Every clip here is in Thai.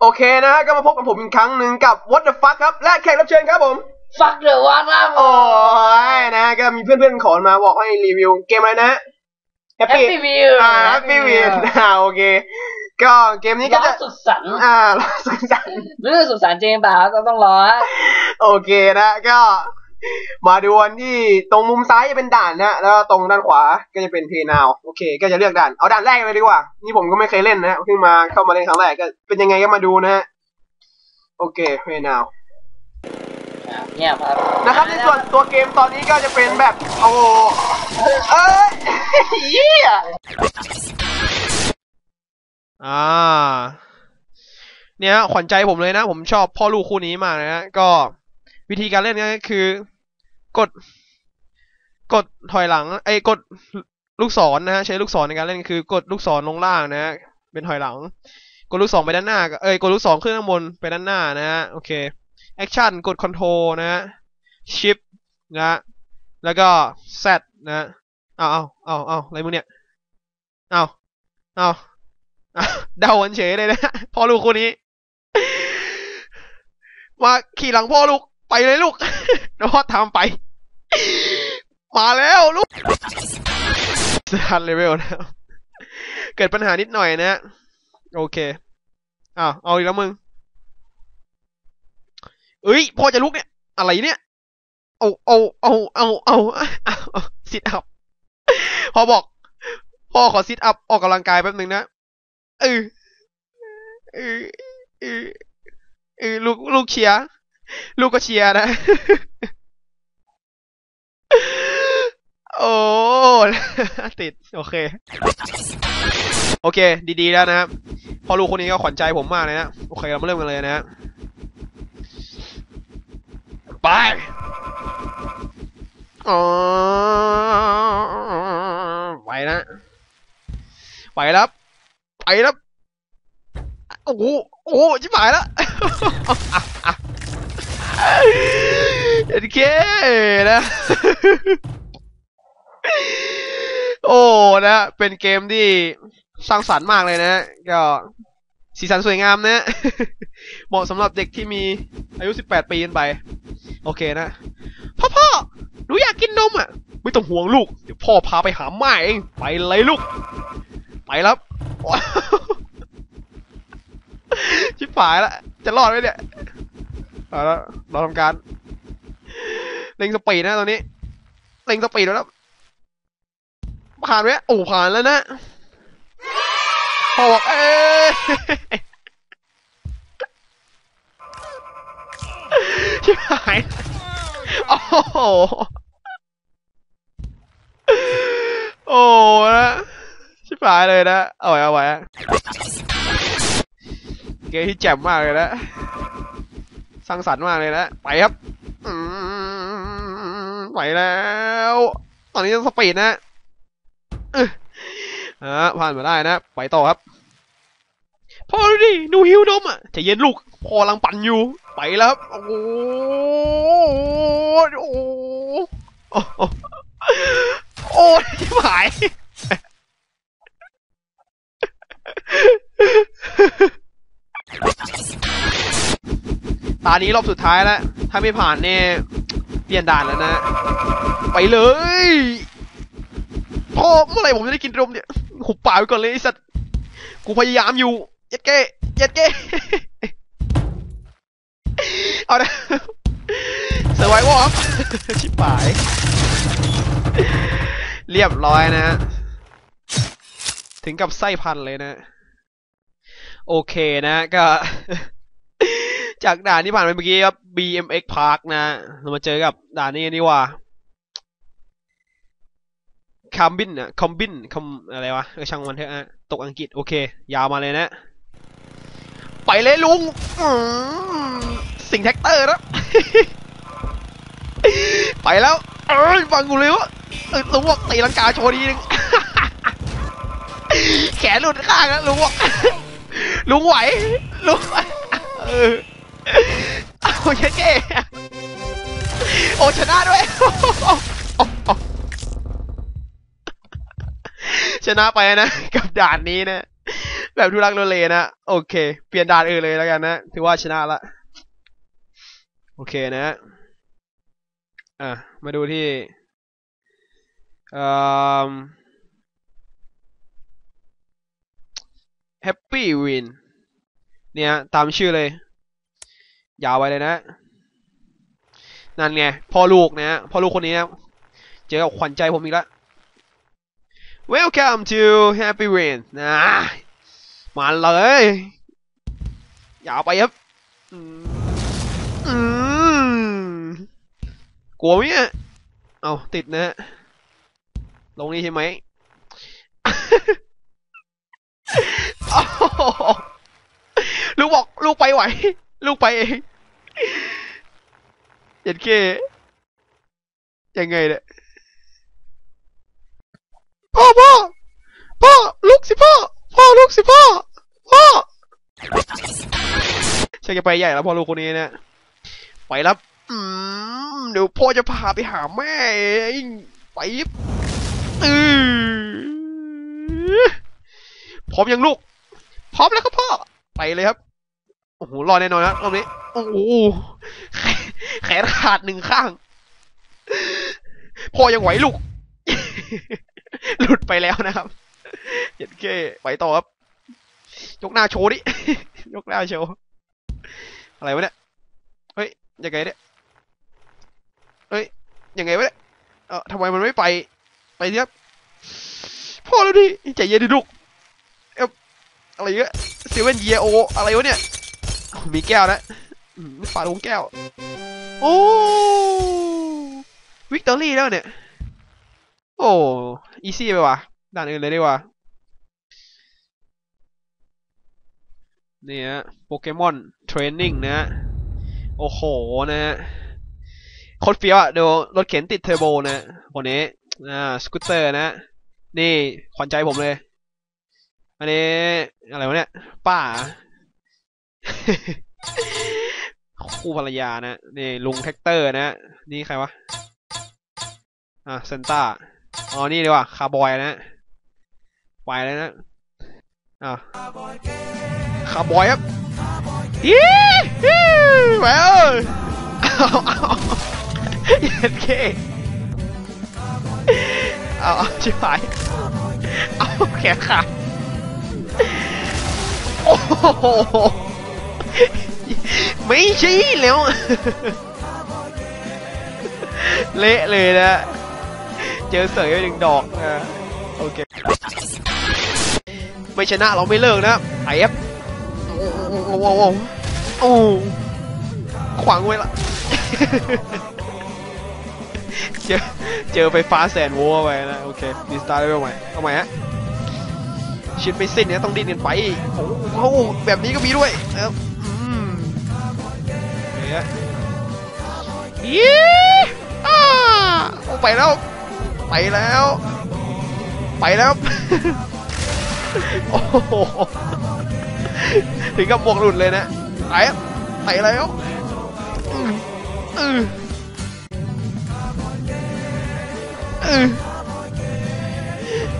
โอเคนะฮะก็มาพบกับผมอีกครั้งหนึ่งกับ What the fuck ครับ และแขกรับเชิญครับผม ฟักเดอะวันครับผโอ้มยนะก็มีเพื่อนๆขอมาบอกให้รีวิวเกมอะไรนะ Happy Happy Wheel อ่า Happy Wheel อ่าโอเค ก็เกมนี้ก็ล้อจะสุดสันต์อ่าล้อสุดสันต์ไม่รู้สุดสันต์จริงเปล่าต้องต้องรอฮะโอเคนะก็ มาดูวันที่ตรงมุมซ้ายจะเป็นด่านนะแล้วตรงด้านขวาก็จะเป็นเพย์นาวโอเค ก็จะเลือกด่านเอาด่านแรกเลยดีกว่า นี่ผมก็ไม่เคยเล่นนะเพิ่งมาเข้ามาเล่นครั้งแรกก็เป็นยังไงก็มาดูนะฮะโอเคเพย์นาวอะเงียบครับนะครับในส่วนตัวเกมตอนนี้ก็จะเป็นแบบโอ้โหเอ้ยเยี่ยอ่าเนี่ยขวัญใจผมเลยนะ ผมชอบพ่อลูกคู่นี้มากนะฮะก็วิธีการเล่นก็คือ กด กดถอยหลัง ไอ้กดลูกศรนะฮะใช้ลูกศรในการเล่นคือกดลูกศรลงล่างนะฮะเป็นถอยหลัง กดลูกศรไปด้านหน้า เอ้ยกดลูกศรขึ้นข้างบนไปด้านหน้านะฮะโอเคแอคชั่นกดคอนโทรนะฮะชิปนะฮะแล้วก็ Z นะฮะเอาเอาเอาเอาอะไรมึงเนี่ยเอาเอาเอาเดาวันเฉยเลยนะพ่อลูกคู่นี้ มาขี่หลังพ่อลูกไปเลยลูก แล้วพ่อทำไป มาแล้วลูกสตันเลเวลนะเกิดปัญหานิดหน่อยนะฮะโอเคอ้าวเอาอีกแล้วมึงเอ้ยพ่อจะลุกเนี่ย อะไรเนี่ย เอาเอาเอาเอาเอาซิทอัพพ่อบอกพ่อขอซิทอัพออกกำลังกายแป๊บหนึ่งนะเออเออเออเออลูกลูกเชียร์ ลูกก็เชียร์นะ โอ้ ติด โอเค โอเค ดีๆแล้วนะครับ พอลูกคนนี้ก็ขวัญใจผมมากเลยนะ โอเค เรามาเริ่มกันเลยนะฮะไปอ๋อไปนะไปแล้วไปแล้วโอ้โหโอ้โหชิบหายแล้ว เอ็นเคนะ โอ้นะ เป็นเกมที่สร้างสรรค์มากเลยนะก็สีสันสวยงามนะเหมาะสำหรับเด็กที่มีอายุ 18 ปีขึ้นไป โอเคนะ พ่อพ่อหนูอยากกินนมอะ ไม่ต้องห่วงลูก เดี๋ยวพ่อพาไปหาแม่เอง ไปเลยลูก ไปแล้วชิบหายแล้วจะรอดไหมเนี่ยเอาแล้ว เราทำการเล็งสปีดนะตอนนี้เล็งสปีดแล้วผ่านไหมโอ้ผ่านแล้วนะพอบอกเอ้ยชิบหายโอ้โหโอ้นะชิบหายเลยนะเอาไว้เอาไว้เกมที่แจ่มมากเลยนะ สร้างสรรค์มากเลยนะ ไปครับไปแล้ว ตอนนี้ต้องสปีดนะเอออ่าผ่านมาได้นะ ไปต่อครับ พอดูดิหนูหิวนมอะใจะเย็นลูก พอลังปั่นอยู่ ไปแล้วครับโอ้โหโอ้โหโอ้โหโอ้ยชิบหาย ตานี้รอบสุดท้ายแล้ว ถ้าไม่ผ่านเนี่ยเปลี่ยนด่านแล้วนะ ไปเลยพ่อเมื่อไหร่ผมจะได้กินนมเนี่ยหุบปากไปก่อนเลยไอ้สัตว์กูพยายามอยู่เย็ดเก้เย็ดเก้เอานะเซอร์ไววอครับชิบหาย เรียบร้อยนะฮะถึงกับไส้พันเลยนะ โอเคนะก็ จากด่านที่ผ่านไปเมื่อกี้ครับ BMX Park นะเรามาเจอกับด่านนี้นดีกว่าคอมบินอะคอมบินคอมอะไรวะเออช่างมันเถอะอะตกอังกฤษ โอเค ยาวมาเลยนะ ไปเลยลุงสิงแท็กเตอร์นะไปแล้วเอ้ยฟังกูเลยวะเออลุงบอกตีลังกาโชว์ดีนึงแขนหลุดข้างแล้วลุงบอกลุงไหวลุง เอเช็ดเก้โอชนะด้วย ชนะไปนะ กับด่านนี้นะ แบบทุรักทุเลนะ โอเค เปลี่ยนด่านอื่นเลยแล้วกันนะ ถือว่าชนะละ โอเคนะ อะ มาดูที่เอ่อ Happy Win เนี่ย ตามชื่อเลย ยาวไปเลยนะ นั่นไงพ่อลูกนะพ่อลูกคนนี้นะเจอกับขวัญใจผมอีกแล้ว Welcome to Happy Win นะมาเลยยาวไปครับกลัวไหมเนี่ยเอาติดนะลงนี่ใช่ไหมลูกบอกลูกไปไหว ลูกไปเอง เย็นเคยังไงเนี่ยพ่อพ่อพ่อลูกสิพ่อพ่อลูกสิพ่อพ่อใช่จะไปใหญ่แล้วพ่อลูกคนนี้เนี่ยไปแล้วอืมเดี๋ยวพ่อจะพาไปหาแม่ไปอือพร้อมยังลูก พร้อมแล้วครับพ่อ ไปเลยครับ โอ้โหรอดแน่นอนนะรอบนี้ โอ้โหแขนขาดหนึ่งข้างพ่อยังไหวลูก หลุดไปแล้วนะครับเห็นเก้ไปต่อครับ ยกหน้าโชว์ดิ ยกหน้าโชว์ อะไรวะเนี่ย เฮ้ย ยังไงเนี่ย เฮ้ย ยังไงวะเนี่ย เออทำไมมันไม่ไป ไปดิครับพ่อแล้วดิ ใจเย็นดิลูก เอะไรเงี้ยเซเว่นเยโอ อะไรวะเนี่ย มีแก้วนะฝาลงแก้ว โอ้วิกตอรี่แล้วเนี่ย โอ้ อีซี่ไปว่ะด่านอื่นเลยดีกว่าเนี่ยโปเกมอนเทรนนิ่งนะฮะโอ้โหนะฮะโคตรเฟี้ยวอะดูรถเข็นติดเทอร์โบนะคนนี้อ่าสกูตเตอร์นะ นี่ขวัญใจผมเลย อันนี้อะไรวะเนี่ย ป้า คู่ภรรยานะนี่ลุงแท็กเตอร์นะนี่ใครวะอะเซนต้าอ๋อนี่ดีกว่าคาร์บอยนะไปแล้วนะอะคาร์บอยครับยี่ยี่ไปเอ้ยเอาเอาเย็นเคเอาเอาชิบหายเอาแขนขาดโอ้โห ไม่ใช่แล้วเละเลยนะ เจอเสยไปหนึ่งดอกนะโอเค ไม่ชนะเราไม่เลิกนะไอ้เอฟโอ้โหโอ้ขวางไว้ละเจอเจอไฟฟ้าแสนโวลต์ไปนะ โอเคดีสตาร์ได้ไหมเอาใหม่ฮะชิดไม่สิ้นเนี่ยต้องดิ้นกันไป โอ้โหแบบนี้ก็มีด้วยนะครับ เนี่ยยี่อ้าโอ้ไปแล้ว ไปแล้ว ไปแล้ว โอ้โห ถึงกับหมวกหลุดเลยนะ ไปอะไปแล้วอืมอืมอืม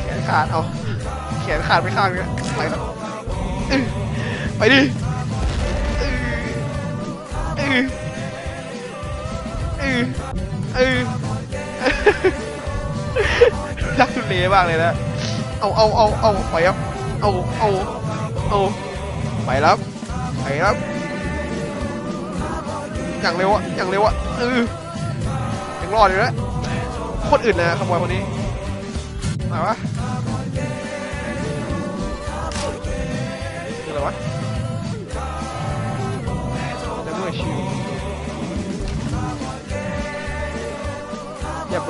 แขนขาดเอา แขนขาดไปข้างนึงอะไปครับอื้อไปดิ อออื้ออรักทุเลมากเลยนะเอาเอาเอาเอาไปครับเอาเอาเอาไปแล้วไปแล้วอย่างเร็วอะอย่างเร็วอะเออยังรอดอยู่นะคตรอื่นนะขโมยคนนี้มาวะ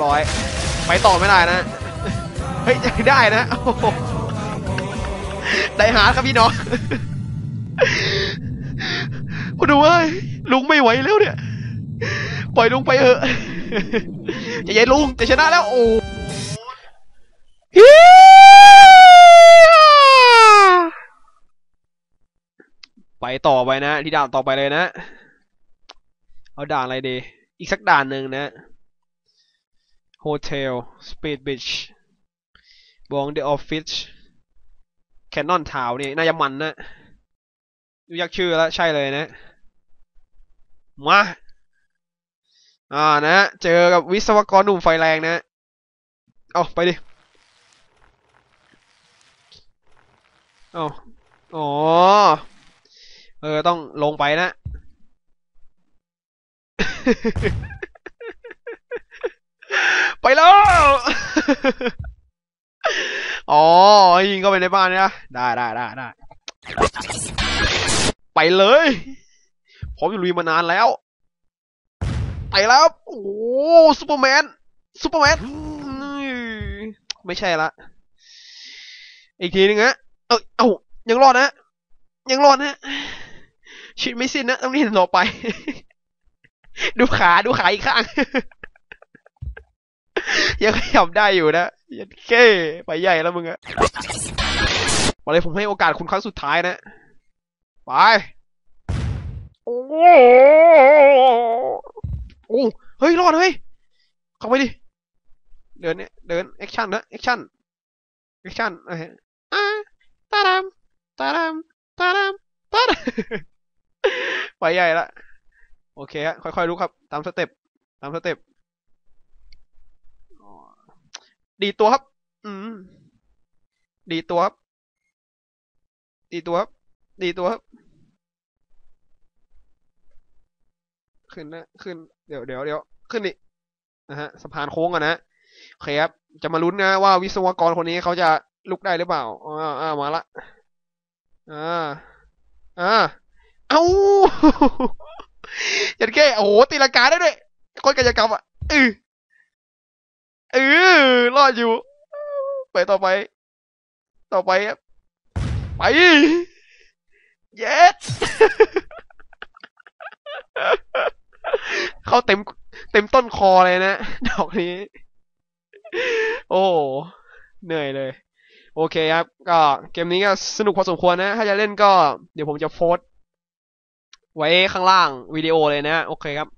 ร้อย ไปต่อไม่ได้นะ เฮ้ยได้นะได้หาครับพี่น้องคุณดูเว้ยลุงไม่ไหวแล้วเนี่ย ปล่อยลุงไปเถอะใจเย็นลุงจะชนะแล้วโอ้ไปต่อไปนะ ที่ด่านต่อไปเลยนะ เอาด่านอะไรดี อีกสักด่านหนึ่งนะ โฮเทลสปีดบิชบองเดออฟฟิศแคนนอนทาวนี่น่าจะมันนะรู้ยักชื่อแล้วใช่เลยนะ มาอ่านะเจอกับวิศวกรหนุ่มไฟแรงนะเอาไปดิเอาอ๋อ เออ ต้องลงไปนะ ไปแล้วอ๋อยิงเข้าไปในบ้านนะได้ได้ได้ได้ไปเลยผมอยู่ลุยมานานแล้ว ไปแล้วโอ้ซูเปอร์แมนซูเปอร์แมนไม่ใช่ละอีกทีนึงฮะเออเอ้ายังรอดนะ ยังรอดนะชีวิตไม่สิ้นนะต้องเรียนต่อไป ดูขาดูขาอีกข้าง ยังขยับได้อยู่นะยันเก้ไปใหญ่แล้วมึงอะมาเลยผมให้โอกาสคุณครั้งสุดท้ายนะ ไปโอ้โหโอ้เฮ้ย รอดเฮ้ย เข้าไปดิ เดินเนี่ย เดินแอคชั่นนะแอคชั่นแอคชั่นอะอ่าตาดามตาดามตาดามตาดามไปใหญ่ละ โอเคฮะ ค่อยๆลุกครับ ตามสเต็ป ตามสเต็ป ดีตัวครับ อืม ดีตัวครับ ดีตัวครับ ดีตัวครับ ขึ้นนะ ขึ้น เดี๋ยวเดี๋ยวเดี๋ยว ขึ้นนี่นะฮะ สะพานโค้งอะนะโอเคครับ จะมาลุ้นนะว่าวิศวกรคนนี้เขาจะลุกได้หรือเปล่าอ่าอ่ามาละ อ่า อ่า เอ้ายันแค่โอ้โหตีลังกาได้ด้วยคนกายกรรมอะเออ เออรอดอยู่ ไปต่อไป ต่อไปครับไปเย็ดเข้าเต็มเต็มต้นคอเลยนะ ดอกนี้ โอ้เหนื่อยเลย โอเคครับ ก็เกมนี้ก็สนุกพอสมควรนะ ถ้าจะเล่นก็เดี๋ยวผมจะโพสต์ไว้ข้างล่างวิดีโอเลยนะ โอเคครับ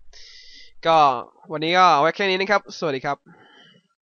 ก็วันนี้ก็ไว้แค่นี้นะครับ สวัสดีครับ